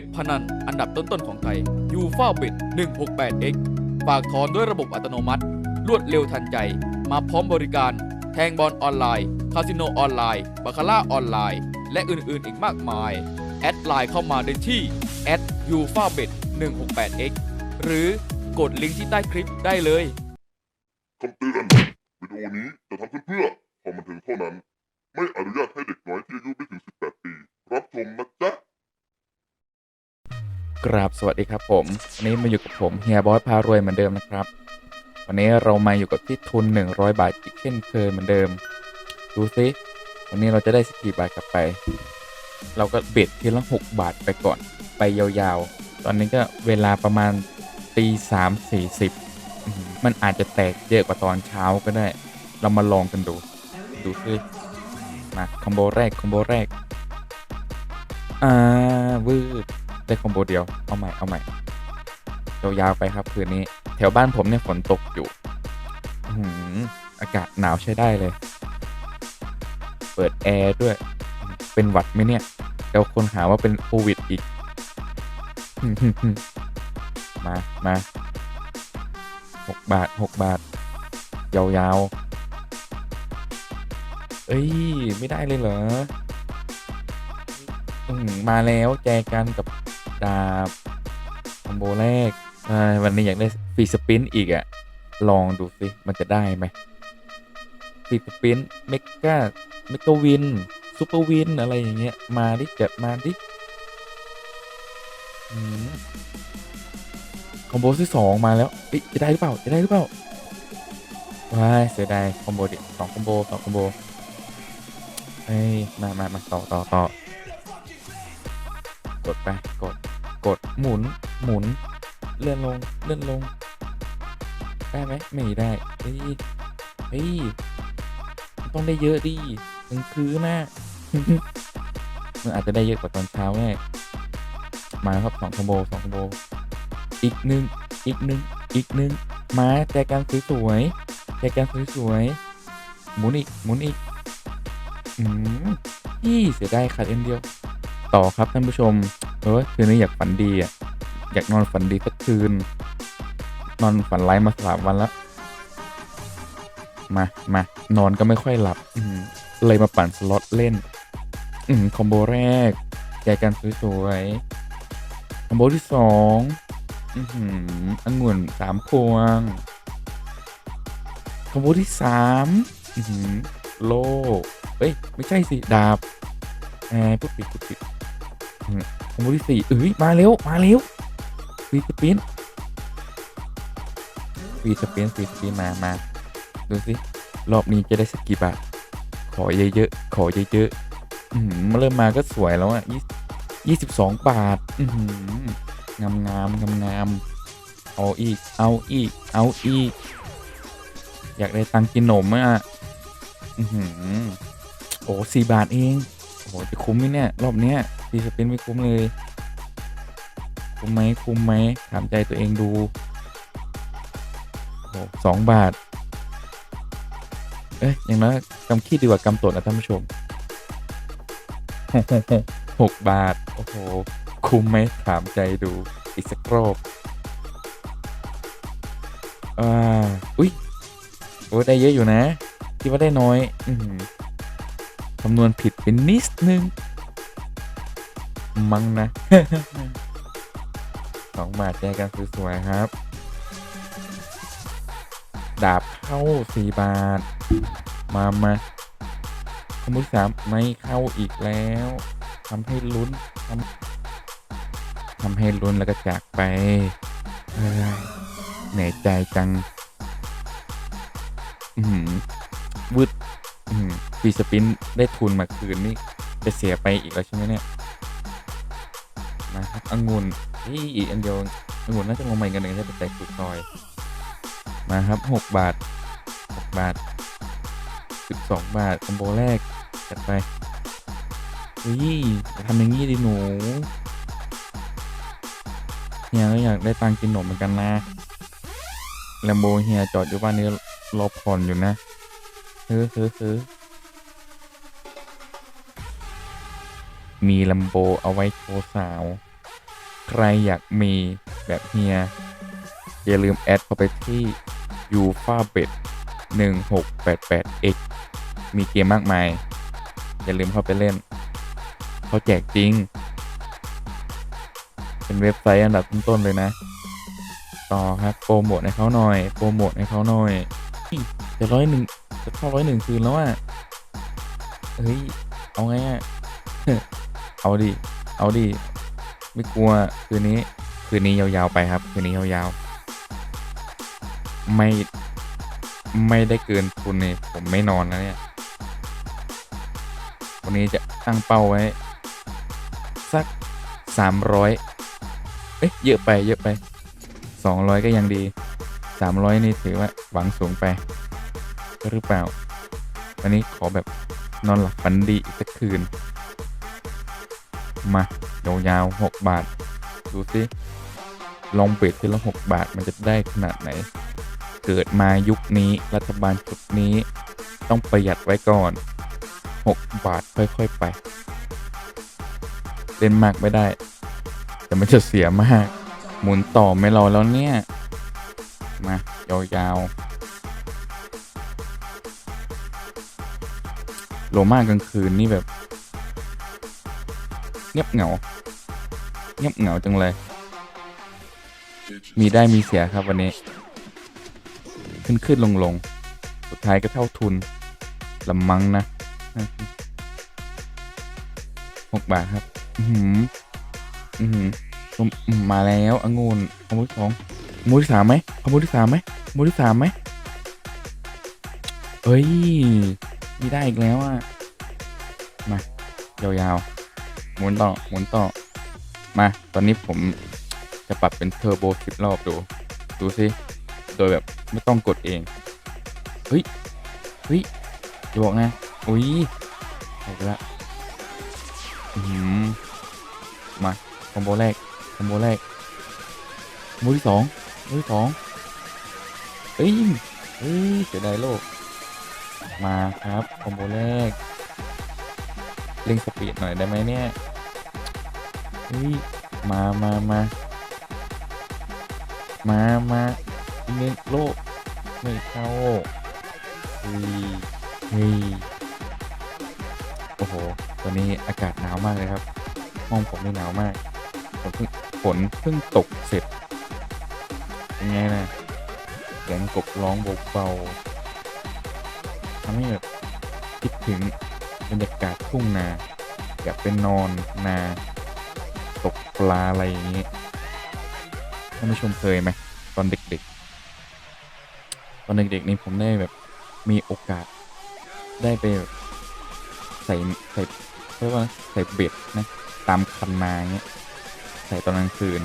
็บพนันอันดับต้นๆของไทยยูฟาเบ็ด 168x ฝากถอนด้วยระบบอัตโนมัติ รวดเร็วทันใจ มาพร้อมบริการ แทงบอลออนไลน์ คาสิโนออนไลน์ บาคาร่าออนไลน์ และอื่นๆอีกมากมาย แอดไลน์เข้ามาได้ที่ u f a b e t 168x หรือกดลิงก์ที่ใต้คลิปได้เลยคำเตือนวิดีโอนี้จะทำขึ้นเพื่อความบันเทิงเท่านั้น ไม่อนุญาตให้เด็กน้อยที่อายุไม่ถึง 18 ปี รับชมนะจ๊ะ กราบสวัสดีครับผม วันนี้มาอยู่กับผมเฮียบอสพารวยเหมือนเดิมนะครับ วันนี้เรามาอยู่กับที่ทุน 100 บาทอีกเช่นเคยเหมือนเดิม ดูซิวันนี้เราจะได้สกี่บาทกลับไป เราก็เบ็ดทีละ 6 บาทไปก่อนไปยาวๆ ตอนนี้ก็เวลาประมาณตีสามสี่สิบมันอาจจะแตกเยอะกว่าตอนเช้าก็ได้ เรามาลองกันดู ดูซิมาคอมโบแรกคอมโบแรกอ่าวืด ได้คอมโบเดียว เอาใหม่ เอาใหม่ยาวๆไปครับคืนนี้ แถวบ้านผมเนี่ยฝนตกอยู่อื้อากาศหนาวใช้ได้เลย เปิดแอร์ด้วย เป็นหวัดไหมเนี่ยเดี๋ยวคนหาว่าเป็นโควิดอีก มามาหกบาทหกบาท ยาวๆ เอ้ย ไม่ได้เลยเหรออมมาแล้วแจกันกับ ดาบคอมโบแรกวันนี้อยากได้ฟรีสปินอีกอะลองดูสิมันจะได้ไหมฟรีสปินเมกาเมกาวินซูเปอร์วินอะไรอย่างเงี้ยมาดิเจ็บมาดิคอมโบที่สองมาแล้วจะได้หรือเปล่าจะได้หรือเปล่าว้ายเสียดายคอมโบดิสองคอมโบสองคอมโบเฮ้ยมามามาต่อต่อต่อกดไปกด กดหมุนหมุน เลื่อนลงเลื่อนลง ได้ไหมไม่ได้เฮ้ยเฮ้ยต้องได้เยอะดิถึงคือนะมันอาจจะได้เยอะกว่าตอนเช้าแน่มาครับสองคอมโบสองคอมโบอีกหนึ่งอีกหนึ่งอีกหนึ่งมาแจกันสวยๆแจกันสวยๆหมุนอีกหมุนอีกอืมยี่เสียดายขาดเอ็นเดียว ต่อครับท่านผู้ชม เออคืนนี้อยากฝันดีอะ อยากนอนฝันดีสักคืน นอนฝันร้มาสามวันแล้วมามานอนก็ไม่ค่อยหลับ อืเลยมาปั่นสล็อตเล่น อืคอมโบแรกแจกันสวยๆ คอมโบที่สองอือหือองุ่นสามพวง คอมโบที่สามอือหือโลเอ้ย ไม่ใช่สิ ดาบแหมปุ๊บปิดปุ๊บปิด มโบที่สี่เอ้ย มาเร็ว มาเร็วฟีสปินฟีสปินฟีสปินมามาดูสิ รอบนี้จะได้สักกี่บาท ขอเยอะๆ ขอเยอะๆ อืมาเริ่มมาก็สวยแล้วอะยี่ยี่สิบสองบาท อืมงามงามงามงามเอาอีก เอาอีก เอาอีก อยากได้ตังกินนมอะ อือหือโอ้สี่บาทเอง โอ้จะคุ้มไหมเนี่ย รอบเนี้ย ฟรีสปินไม่คุ้มเลย คุ้มไหมคุ้มไหมถามใจตัวเองดูโอ้โหสองบาท เอ้ยอย่างน้อยกำขี้ดีกว่ากำตดนะท่านผู้ชมหกบาท โอ้โห คุ้มไหมถามใจดูอีกสักรอบอ่าอุ้ยโอ้ได้เยอะอยู่นะ คิดว่าได้น้อย อืคำนวณผิดเป็นนิดนึง มั้งนะสองบาทแจกันสวยๆครับ ดาบเข้าสี่บาท มามาคอมโบที่สามไม่เข้าอีกแล้วทำให้ลุ้นทำทำให้ลุ้นแล้วก็จากไปเอ้ยเหนื่อยใจจัง อือหือวืดอือหือฟรีสปินได้ทุนมาคืนนี่จะเสียไปอีกแล้วใช่ไหมเนี่ย มาครับองุ่นนี่อีกอันเดียวองุ่นน่าจะงงใหม่กันหนึ่งถ้าเป็นใจสุดซอย มาครับหกบาทหกบาทสิบสองบาทคอมโบแรกจัดไปเฮ้ยจะทำอย่างนี้ดิหนูเฮียก็อยากได้ตังค์กินขนมเหมือนกันนะแลมโบเฮียจอดอยู่บ้านนี้รอผ่อนอยู่นะเฮ้อเฮ้อเฮ้อ มีลมโบเอาไว้โชว์สาว ใครอยากมีแบบเฮีย อย่าลืมแอดเข้าไปที่ u f a b e t 1688 x มีเกมมากมาย อย่าลืมเข้าไปเล่นเขาแจกจริง เป็นเว็บไซต์อันดับต้นๆเลยนะ ต่อครับโปรโมทให้เขาหน่อย โปรโมทให้เขาหน่อยจะร้อยหนึ่งจะเข้าร้อยหนึ่งคืนแล้วอะ เฮ้ย เอาไงอะ เอาดิ เอาดิ ไม่กลัว คืนนี้ คืนนี้ยาวๆไปครับ คืนนี้ยาวๆ ไม่ ไม่ได้เกินทุนเนี่ยผมไม่นอนนะเนี่ยวันนี้จะตั้งเป้าไว้ สักสามร้อยเอ๊ะ เยอะไปเยอะไปสองร้อยก็ยังดีสามร้อยนี่ถือว่าหวังสูงไปหรือเปล่า วันนี้ขอแบบนอนหลับฝันดีอีกสักคืน มายาวๆหกบาท ดูสิลองเบรดทีละหกบาทมันจะได้ขนาดไหน เกิดมายุคนี้รัฐบาลชุดนี้ต้องประหยัดไว้ก่อน 6 บาทค่อยๆไป เล่นมากไม่ได้ แต่มันจะเสียมาก หมุนต่อไม่รอแล้วเนี่ย มายาวๆโลมากกลางคืนนี่แบบ เงียบเหงา เงียบเหงาจังเลย มีได้มีเสียครับวันนี้ ขึ้นขึ้นลงลงสุดท้ายก็เท่าทุนละมังนะหกบาทครับ อือหืออือหือผมมาแล้วองุ่นขโมยสองขโมยที่สามไหมขโมยที่สามไหมขโมยที่สามไหมเอ้ยมีได้อีกแล้วอะ มายาวๆ หมุนต่อหมุนต่อ มา ตอนนี้ผมจะปรับเป็นเทอร์โบสิบรอบดู ดูสิ โดยแบบไม่ต้องกดเอง เฮ้ย เฮ้ยจะบอกไงอุ้ยไปละอือหือมาคอมโบแรกคอมโบแรกคอมโบที่สองคอมโบที่สองเฮ้ยเฮ้ยเสียดายโลก มาครับคอมโบแรกเร่งสปีดหน่อยได้ไหมเนี่ย เฮ้ยมามามามามาอีกหนึ่งโลกไม่เข้าเฮ้ยเฮ้ยโอ้โหตอนนี้อากาศหนาวมากเลยครับ ห้องผมนี่หนาวมากฝนเพิ่งฝนเพิ่งตกเสร็จเป็นไงนะเสียงกบร้องเบาๆทำให้แบบคิดถึงบรรยากาศทุ่งนาอยากเป็นนอนนา ตกปลาอะไรอย่างนี้ท่านผู้ชมเคยไหมตอนเด็กๆ ตอนเด็กๆนี่ผมได้แบบมีโอกาสได้ไปใส่ใส่เรียกว่าใส่เบ็ดนะตามคันนาเงี้ยใส่ตอนกลางคืน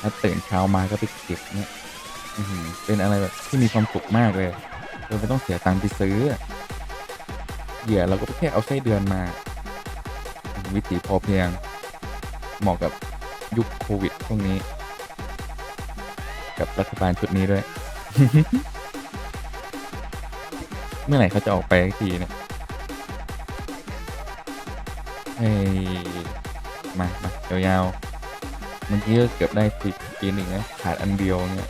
แล้วตื่นเช้ามาก็ไปเก็บเงี้ยเป็นอะไรแบบที่มีความสุขมากเลยโดยไม่ต้องเสียตังค์ไปซื้อเหยื่อเราก็แค่เอาไส้เดือนมา วิถีพอเพียง เหมาะกับยุคโควิดช่วงนี้ กับรัฐบาลชุดนี้ด้วย เมื่อไหร่เขาจะออกไปสักทีเนี่ยเฮ้มามายาวๆเมื่อกี้ก็เกือบได้สิบปีหนึ่งนะขาดอันเดียวเนี่ย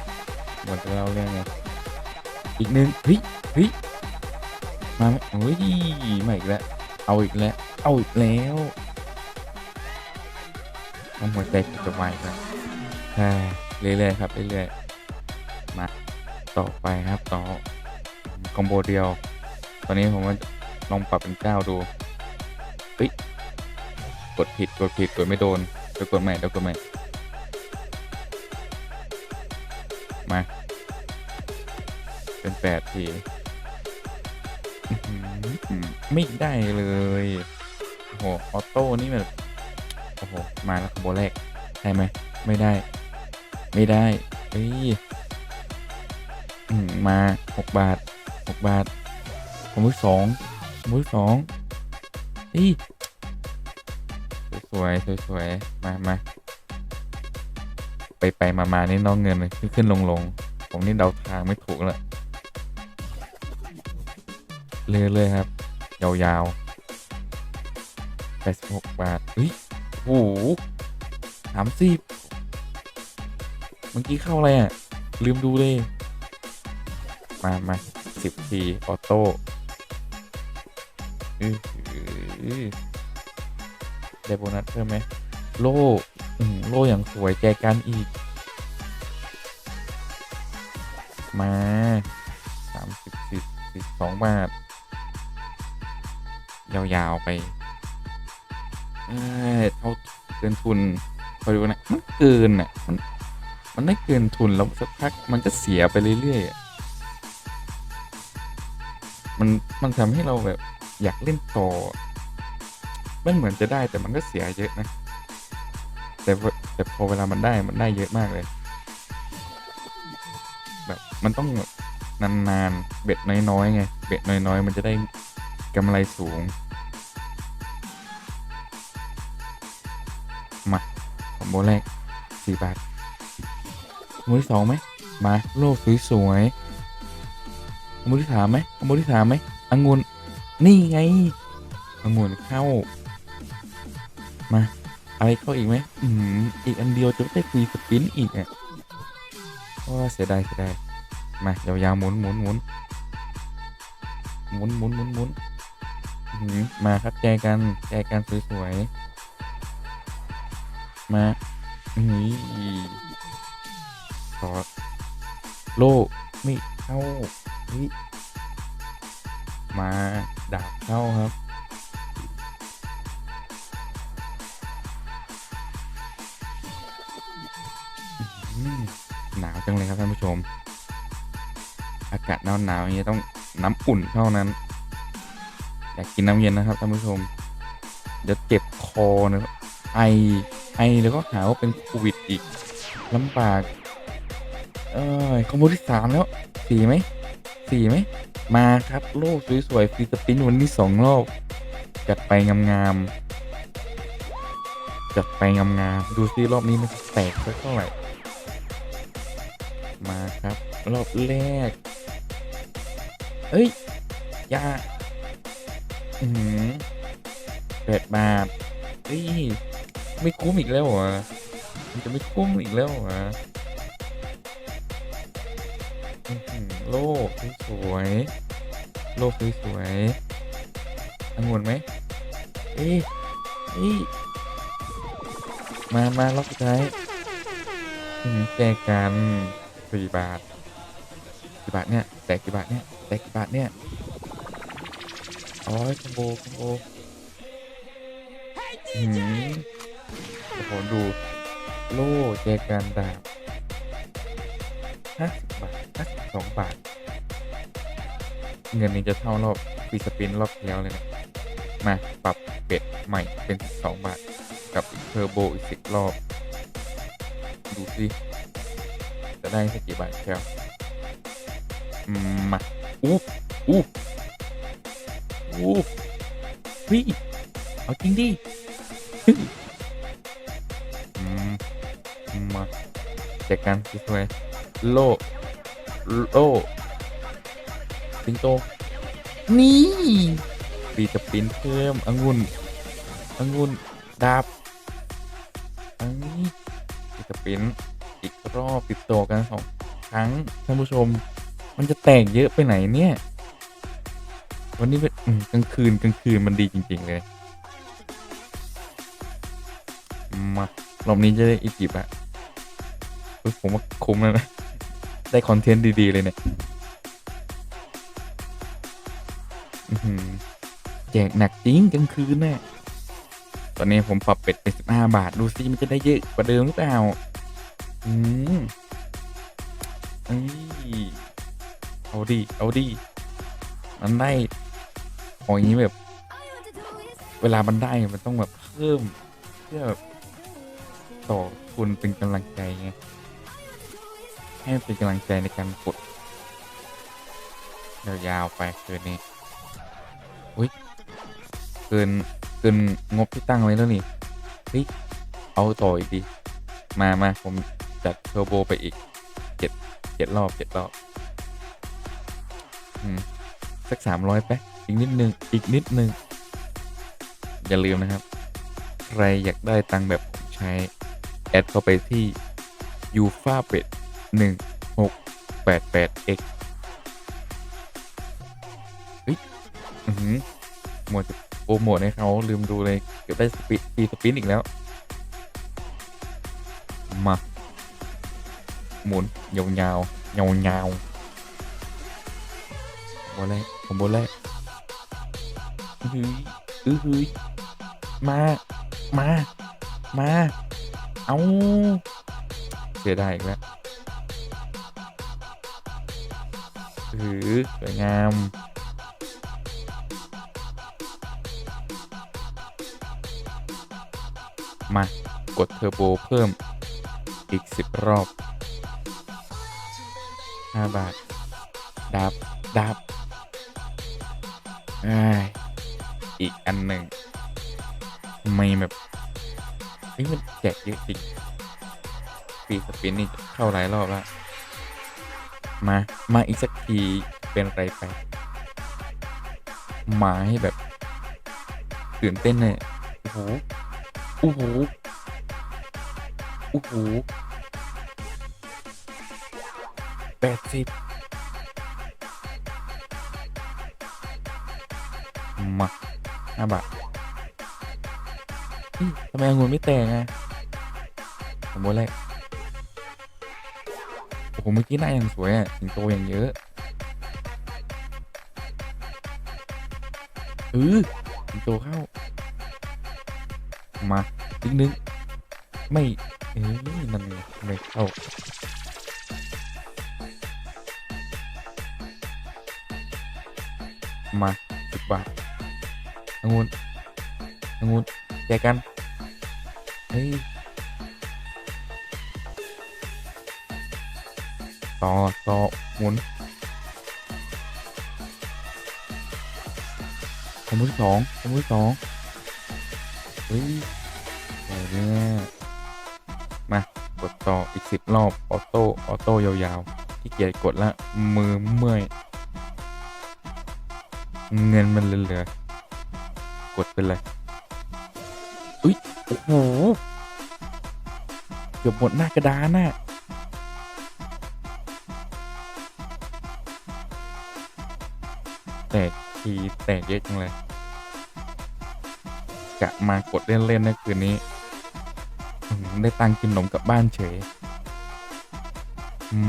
หมดแล้วเรื่องไงอีกหนึ่งเฮ้ยเฮ้ยมาไหมโอ้ยมาอีกแล้ว เอาอีกแล้ว เอาอีกแล้ว มันหัวใจผมจะวายแล้วใช่เรื่อยๆครับเรื่อยๆมาต่อไปครับต่อคอมโบเดียว ตอนนี้ผมว่าลองปรับเป็นเก้าดูเฮ้ยกดผิดกดผิดกดไม่โดนเดี๋ยวกดใหม่เดี๋ยวกดใหม่มา เป็นแปดทีไม่ได้เลยโอ้โหออโต้นี่แบบ โอ้โหมาแล้วคอมโบแรกใช่ไหมไม่ได้ ไม่ได้เอ้ยมมาหกบาทหกบาทคอมโบสองคอมโบสองเฮ้ยสวยสวยสวยๆมามาไปไปมามานี่น้องเงินขึ้นขึ้นลงลงผมนี่เดาทางไม่ถูกแล้วเรื่อยๆครับ ยาวๆ86 บาทเฮ้ย โอ้โหสามสิบเมื่อกี้เข้าอะไรอะ ลืมดูเลย มามาสิบทีออโต้ได้โบนัสเพิ่มไหมโล่โล่อย่างสวยแจกันอีก มาสามสิบสิบสองบาท ยาว ๆ ไป เอ้ยเท่าเกินทุนคอยดูนะมันเกินอะมันมันได้เกินทุนแล้วสักพักมันก็เสียไปเรื่อยๆมันมันทำให้เราแบบอยากเล่นต่อมันเหมือนจะได้แต่มันก็เสียเยอะนะ แต่แต่พอเวลามันได้มันได้เยอะมากเลย แบบมันต้องนานๆเบ็ดน้อยๆไงเบ็ดน้อยๆ มันจะได้กำไรสูง คอมแรกสี่บาทคอมที่สองไหมมาโลกสวยๆคอมโบที่สามไหมคอมที่สามไหมองุ่นนี่ไงองุ่นเข้า มาอะไรเข้าอีกไหมอืมอีกอันเดียวจะได้ฟรีสปินอีกอะโอ้เสียดายเสียดายมายาวๆหมุนหมุนหมุนหมุนหมุนหมุนหมุนมาครับแจกันแจกันสวยๆ มานี่ขอโล่ไม่เข้าเฮ้ยมาดาบเข้าครับ หนาวจังเลยครับท่านผู้ชม อากาศหนาวหนาวๆอย่างนี้ต้องน้ำอุ่นเท่านั้น อยากกินน้ำเย็นนะครับท่านผู้ชม เดี๋ยวเจ็บคอนะไอ ไอแล้วก็หาว่าเป็นโควิดอีกลำบาก เอ้ยคอมโบที่สามแล้วสี่ไหมสี่ไหม มาครับโลกสวยๆฟรีสปินวันนี้สองรอบจัดไปงามๆจัดไปงามๆดูซิรอบนี้มันจะแตกสักเท่าไหร่มาครับ รอบแรก เอ้ยยาอือหือแปดบาทเอ้ย ไม่คุ้มอีกแล้วเหรอมันจะไม่คุ้มอีกแล้วเหรออื้อหือโลกสวยโลกสวยๆองุ่นไหมเอ้ยเอ้ยมามารอบสุดท้ายแจกกันสี่บาทกี่บาทเนี่ยแจกกี่บาทเนี่ยแจกกี่บาทเนี่ยอ๋อคอมโบคอมโบ โหดูโล่แจกันดาบห้าสิบบาทห้าสิบสองบาท เงินนี้จะเท่ารอบฟีสปินรอบที่แล้วเลยนะมาปรับเบ็ดใหม่เป็นสองบาท กับเทอร์โบอีกสิบรอบ ดูสิจะได้สักกี่บาทครับอืมาอู้อู้อู้เฮ้ยเอาจริงดิ จัดการสวยๆโลโลสิงโต นี่ปีจะปิ้นเพิ่มองุ่นองุ่นดาบอันนี้ปีจะปิ้นอีกรอบติดต่อกันสองครั้งท่านผู้ชม มันจะแตกเยอะไปไหนเนี่ย วันนี้เป็นอืมกลางคืนกลางคืนมันดีจริง ๆ เลยมารอบนี้จะได้อีกกี่บาทเฮ้ย ผมว่าคุ้มแล้วนะ ได้คอนเทนต์ดีๆ เลยเนี่ยอื้อหือแจกหนักจริงกลางคืนน่ะตอนนี้ผมปรับเป็ดเป็นสิบห้าบาท ดูซิมันจะได้เยอะกว่าเดิมหรือเปล่า อืมเอ้ยเอาดีเอาดีมันได้ของอย่างนี้แบบ เวลามันได้มันต้องแบบเพิ่มเพื่อแบบต่อทุนเป็นกำลังใจไง ให้เป็นกำลังใจในการกดยาวๆไปเกินนี้ อุ้ยเกินเกินงบที่ตั้งไว้แล้วนี่ เฮ้ย เอาต่ออีกดี มามาผมจัดเทอร์โบไปอีกเจ็ดเจ็ดรอบเจ็ดรอบ อืม สักสามร้อยไปอีกนิดนึง อีกนิดนึง อย่าลืมนะครับ ใครอยากได้ตังแบบผมใช้ แอดเข้าไปที่ยูฟาเบ็ด แปด x เฮ้ยอือหือหมดโปรโมทให้เขาลืมดูเลย เก็บได้สปิปีสปินอีกแล้ว มา หมุน ยาวยาวยาวยาวบอลแรกผมบอลแรกอือหืออือหือมา มา มา เอาเสียดายอีกแล้ว หือสวยงามมากดเทอร์โบเพิ่มอีก 10 รอบ 5 บาท ดับ ดับอีกอันหนึ่งไม่แบบเฮ้ยมันแจกเยอะจริงปีสปินนี่เข้าหลายรอบแล้ว มา มาอีกสักทีเป็นไรไป มาให้แบบตื่นเต้นเนี่ยโอ้โหโอ้โหโอ้โหแปดสิบมาห้าบาทเฮ้ยทำไมองุ่นไม่แตกอะผมบอกเลย หเมื่อกี้หน้าอย่างสวยอะสิงโตอย่างเยอะเออสิงโตเข้า มาอีกนึง ไม่ เอ้ยนั่นไงไม่เข้ามาสิบบาทองุ่นองุ่นแจกกัน เฮ้ย ต่อต่อหมุนสมมติสองสมมติสองเฮ้ยเนี่ยมากดต่ออีกสิบรอบ ออโต้ ออโต้ยาวๆที่เกียจกดละ มือเมื่อย เงินมันเหลือๆกดไปเลยอุ้ย โอ้โห เกือบหมดหน้ากระดานน่ะ แตกทีแตกเยอะจังเลยกะมากดเล่นๆนะคืนนี้ได้ตังกินขนมกลับบ้านเฉย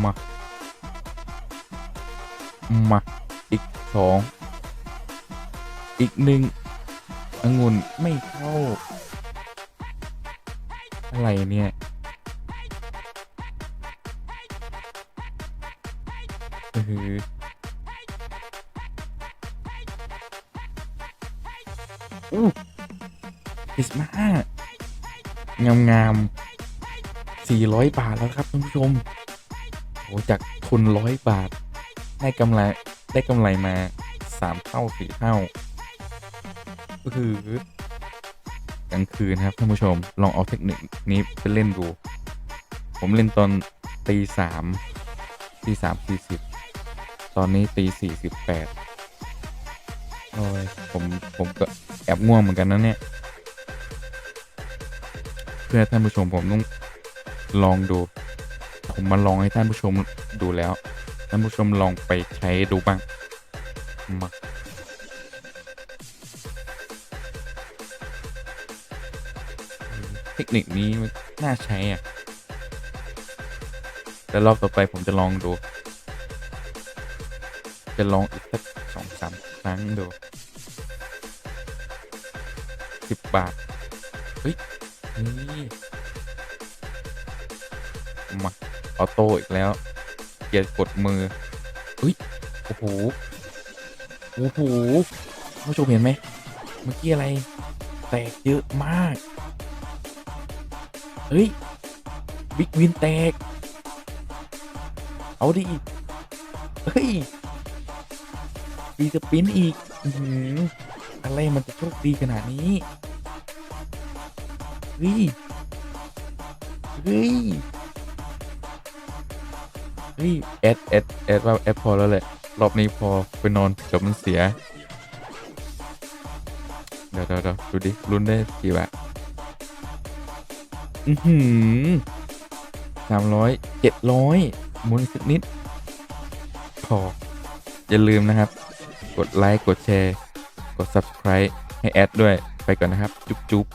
มา มา อีกสอง อีกหนึ่งองุ่นไม่เข้า อะไรเนี่ยเออ อู้คริสต์มาสงามงามสี่ร้อยบาท แล้ว ครับท่านผู้ชมโหจากทุนร้อยบาท ได้กำไร ได้กำไรมาสามเท่าสี่เท่า ก็คือกลางคืนครับท่านผู้ชม ลอง เอา เทคนิคนี้ไปเล่น ดู ผมเล่นตอนตีสามตีสามสี่สิบตอนนี้ตีสี่สิบแปดโอ้ยผม ผมก็ แอบง่วงเหมือนกันนะเนี่ย เพื่อท่านผู้ชมผมต้องลองดู ผมมาลองให้ท่านผู้ชมดูแล้ว ท่านผู้ชมลองไปใช้ดูบ้างมาเทคนิคนี้มันน่าใช้อะ แต่รอบต่อไปผมจะลองดู จะลองอีกสักสองสามครั้งดู บาท เฮ้ย นี่ มา ออโต้อีกแล้ว เกียร์กดมือ เฮ้ย โอ้โห โอ้โหท่านผู้ชมเห็นไหม เมื่อกี้อะไร แตกเยอะมาก เฮ้ย บิ๊กวินแตก เอาดิเฮ้ยดีสปินอีก อืออะไรมันจะโชคดีขนาดนี้ เฮ้ยเฮ้ยเฮ้ยแอดแอดแอดว่าแอดพอแล้วแหละรอบนี้พอไปนอนกือบมันเสียเดี๋ยวเดี๋ยวเดี๋ยวดูดิลุ้นได้กี่บาทอือหือสามร้อยเจ็ดร้อยมุนสักนิด พอ อย่าลืมนะครับ กดไลค์ กดแชร์ กด subscribe ให้แอดด้วยไปก่อนนะครับ จุ๊บจุ๊บ